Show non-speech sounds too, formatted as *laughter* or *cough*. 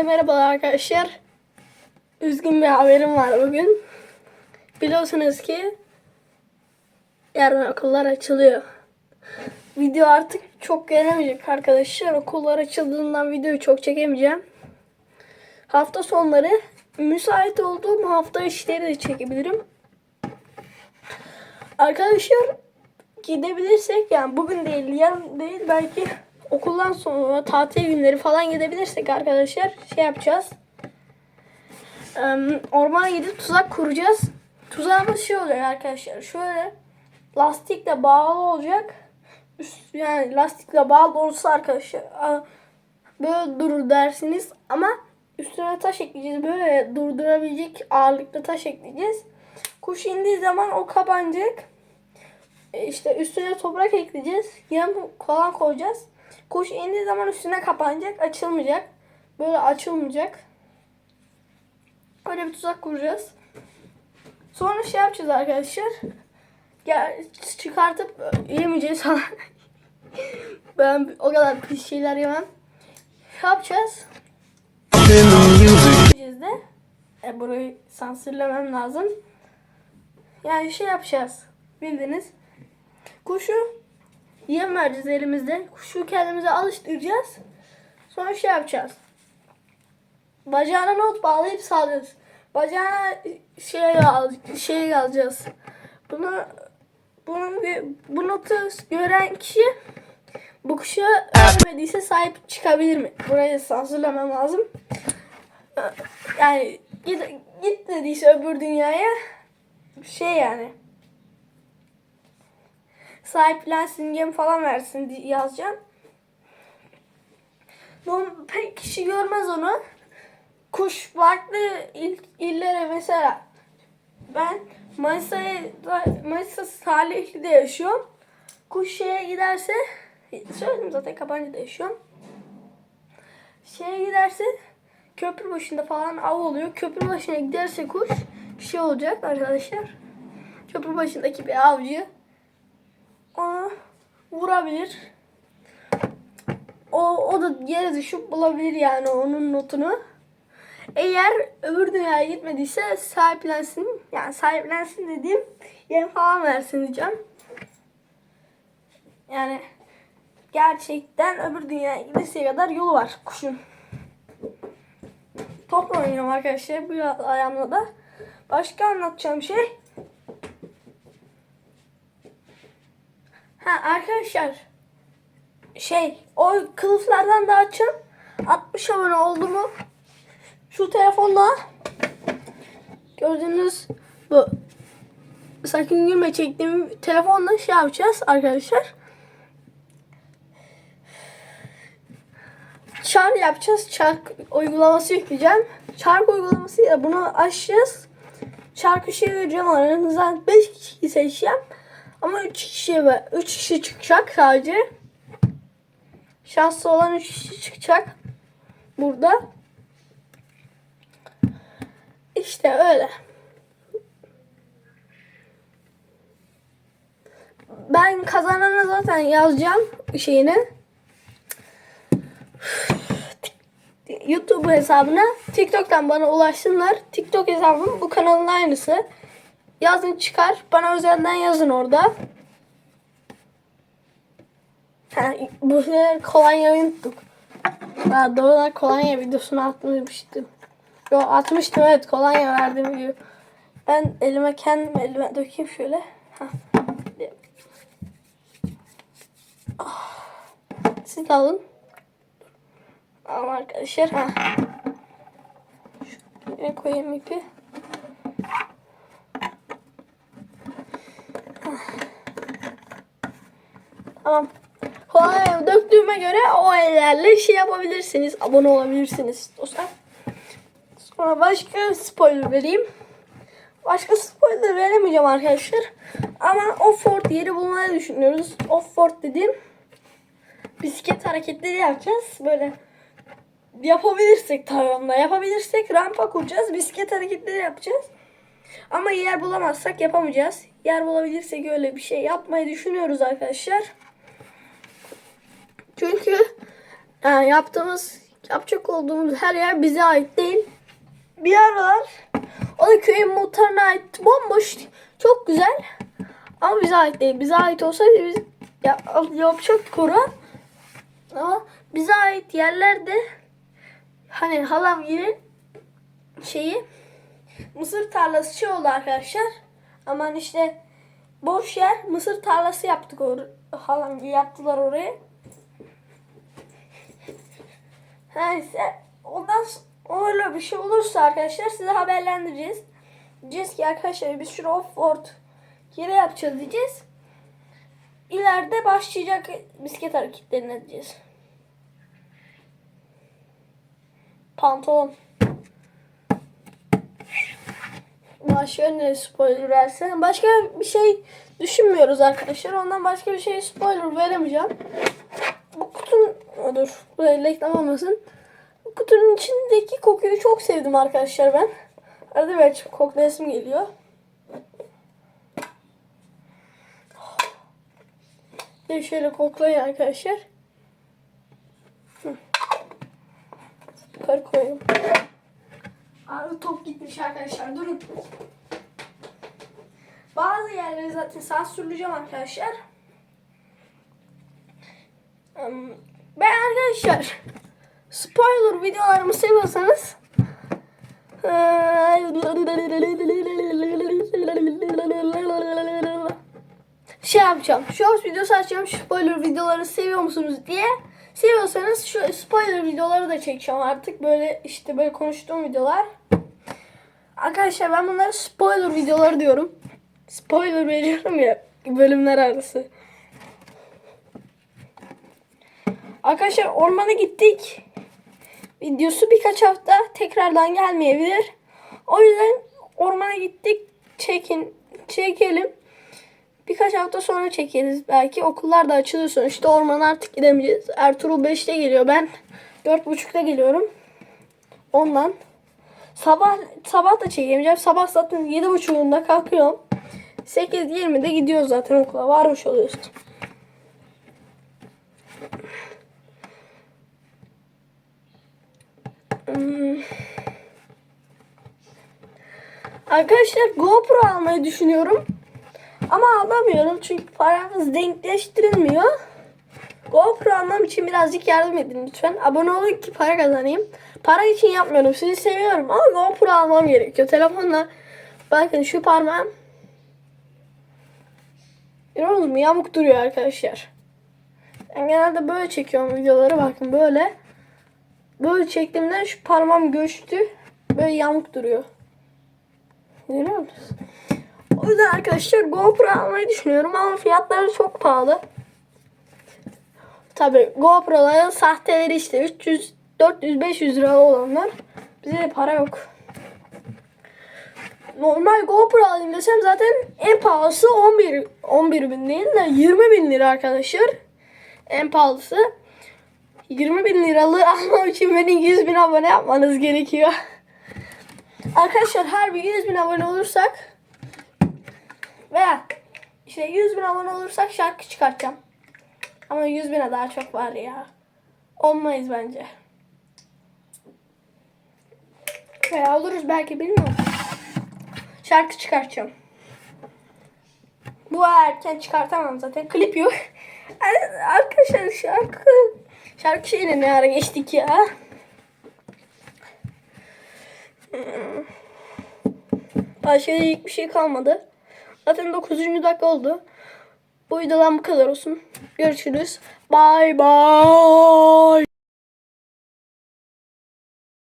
Hepinize merhabalar arkadaşlar. Üzgün bir haberim var bugün. Biliyorsunuz ki yarın okullar açılıyor. Video artık çok gelemeyecek arkadaşlar. Okullar açıldığından videoyu çok çekemeyeceğim. Hafta sonları müsait olduğum hafta işleri de çekebilirim. Arkadaşlar gidebilirsek yani bugün değil yarın değil belki okuldan sonra tatil günleri falan gidebilirsek arkadaşlar şey yapacağız. Ormana gidip tuzak kuracağız. Tuzağımız şey olacak arkadaşlar. Şöyle lastikle bağlı olacak. Üst, yani lastikle bağlı olursa arkadaşlar böyle durur dersiniz ama üstüne taş ekleyeceğiz. Böyle durdurabilecek ağırlıkta taş ekleyeceğiz. Kuş indiği zaman o kapanacak. E, işte üstüne toprak ekleyeceğiz. Yem falan koyacağız. Kuş indiği zaman üstüne kapanacak. Açılmayacak. Böyle açılmayacak. Öyle bir tuzak kuracağız. Sonra şey yapacağız arkadaşlar. Gel çıkartıp e, yemeyeceğiz falan. *laughs* ben o kadar pis şeyler yemem. Ne yapacağız? Yiyeceğiz de. E, burayı sansürlemem lazım. Yani şey yapacağız. Bildiniz. Kuşu yem vereceğiz elimizde. Kuşu kendimize alıştıracağız. Sonra şey yapacağız. Bacağına not bağlayıp salacağız. Bacağına şey al, şey alacağız. Bunu bunu bu notu gören kişi bu kuşa ölmediyse sahip çıkabilir mi? Burayı sansürlemem lazım. Yani git, git dediyse öbür dünyaya şey yani sahiplensin gem falan versin diye yazacağım. Bu pek kişi görmez onu. Kuş farklı il, illere mesela ben Manisa'ya Manisa Salihli'de yaşıyorum. Kuş şeye giderse söyledim zaten Kapancı'da yaşıyorum. Şeye giderse köprü başında falan av oluyor. Köprü başına giderse kuş şey olacak arkadaşlar. Köprü başındaki bir avcı onu vurabilir. O, o da yere düşüp bulabilir yani onun notunu. Eğer öbür dünyaya gitmediyse sahiplensin. Yani sahiplensin dediğim yem falan versin diyeceğim. Yani gerçekten öbür dünyaya gidesiye kadar yolu var kuşun. Topla oynuyorum arkadaşlar bu ayağımla da. Başka anlatacağım şey. Ha arkadaşlar şey o kılıflardan da açın. 60 abone oldu mu? Şu telefonla gördüğünüz bu sakın gülme çektiğim telefonla şey yapacağız arkadaşlar. Çark yapacağız. Çark uygulaması yükleyeceğim. Çark uygulamasıyla bunu açacağız. Çarkı şey vereceğim aranızdan 5 kişi seçeceğim. Ama 3 kişi ve 3 kişi çıkacak sadece. Şanslı olan 3 kişi çıkacak. Burada. İşte öyle. Ben kazanana zaten yazacağım şeyini. YouTube hesabına TikTok'tan bana ulaşsınlar. TikTok hesabım bu kanalın aynısı. Yazın çıkar. Bana özelden yazın orada. Ha, bu sefer kolonyayı unuttuk. Daha doğrudan kolonya videosunu atmıştım. Yo atmıştım evet kolonya verdim video. Ben elime kendim elime dökeyim şöyle. Ha. Ah. Siz de alın. Ama arkadaşlar ha. Şuraya koyayım ipi. Tamam. Kolay döktüğüme göre o ellerle şey yapabilirsiniz. Abone olabilirsiniz dostlar. Sonra başka spoiler vereyim. Başka spoiler veremeyeceğim arkadaşlar. Ama off-road yeri bulmayı düşünüyoruz. Off-road dediğim bisiklet hareketleri yapacağız. Böyle yapabilirsek tarlamda yapabilirsek rampa kuracağız. Bisiklet hareketleri yapacağız. Ama yer bulamazsak yapamayacağız. Yer bulabilirsek öyle bir şey yapmayı düşünüyoruz arkadaşlar. Çünkü yani yaptığımız yapacak olduğumuz her yer bize ait değil. Bir aralar o da köyün muhtarına ait. Bomboş. Çok güzel. Ama bize ait değil. Bize ait olsaydı biz yap, yapacaktık orayı. Ama bize ait yerlerde hani halam gibi şeyi mısır tarlası şey oldu arkadaşlar. Aman işte boş yer mısır tarlası yaptık or halam yaptılar orayı. Neyse ondan öyle bir şey olursa arkadaşlar size haberlendireceğiz. Diyeceğiz ki arkadaşlar biz şu offroad yere yapacağız diyeceğiz. İleride başlayacak bisiklet hareketlerine diyeceğiz. Pantolon. Başka ne spoiler versen? Başka bir şey düşünmüyoruz arkadaşlar. Ondan başka bir şey spoiler veremeyeceğim. Bu. Dur. Buraya reklam olmasın. Bu kutunun içindeki kokuyu çok sevdim arkadaşlar ben. Arada bir koklayasım geliyor. Bir şöyle koklayın arkadaşlar. Hı. Yukarı koyayım. Abi top gitmiş arkadaşlar durun. Bazı yerleri zaten sansürleyeceğim arkadaşlar. Ben arkadaşlar spoiler videolarımı seviyorsanız şey yapacağım. Short videosu açacağım. Spoiler videoları seviyor musunuz diye. Seviyorsanız şu spoiler videoları da çekeceğim artık. Böyle işte böyle konuştuğum videolar. Arkadaşlar ben bunları spoiler videoları diyorum. Spoiler veriyorum ya bölümler arası. Arkadaşlar ormana gittik. Videosu birkaç hafta tekrardan gelmeyebilir. O yüzden ormana gittik. Çekin, çekelim. Birkaç hafta sonra çekeriz belki. Okullar da açılıyor sonuçta. Ormana artık gidemeyeceğiz. Ertuğrul 5'te geliyor. Ben 4.30'da geliyorum. Ondan. Sabah sabah da çekemeyeceğim. Sabah zaten 7.30'unda kalkıyorum. 8.20'de gidiyoruz zaten okula. Varmış oluyoruz. Arkadaşlar GoPro almayı düşünüyorum. Ama alamıyorum çünkü paramız denkleştirilmiyor. GoPro almam için birazcık yardım edin lütfen. Abone olun ki para kazanayım. Para için yapmıyorum. Sizi seviyorum ama GoPro almam gerekiyor. Telefonla bakın şu parmağım Görüyor mu? Yamuk duruyor arkadaşlar. Ben genelde böyle çekiyorum videoları. Bakın böyle. Böyle çektiğimde şu parmağım göçtü. Böyle yamuk duruyor. Görüyor musunuz? O yüzden arkadaşlar GoPro almayı düşünüyorum ama fiyatları çok pahalı. Tabi GoPro'ların sahteleri işte 300, 400, 500 lira olanlar. Bize de para yok. Normal GoPro alayım desem zaten en pahalısı 11, 11 bin değil de 20 bin lira arkadaşlar. En pahalısı. 20 bin liralığı *laughs* almam için benim 100 bin abone yapmanız gerekiyor. Arkadaşlar her bir 100 bin abone olursak veya işte 100 bin abone olursak şarkı çıkartacağım. Ama 100 bine daha çok var ya. Olmayız bence. Veya oluruz belki bilmiyorum. Şarkı çıkartacağım. Bu erken çıkartamam zaten. Klip yok. *laughs* Arkadaşlar şarkı şarkı şeyine ne ara geçtik ya. Başka ilk bir şey kalmadı. Zaten 9. dakika oldu. Bu videodan bu kadar olsun. Görüşürüz. Bye bye.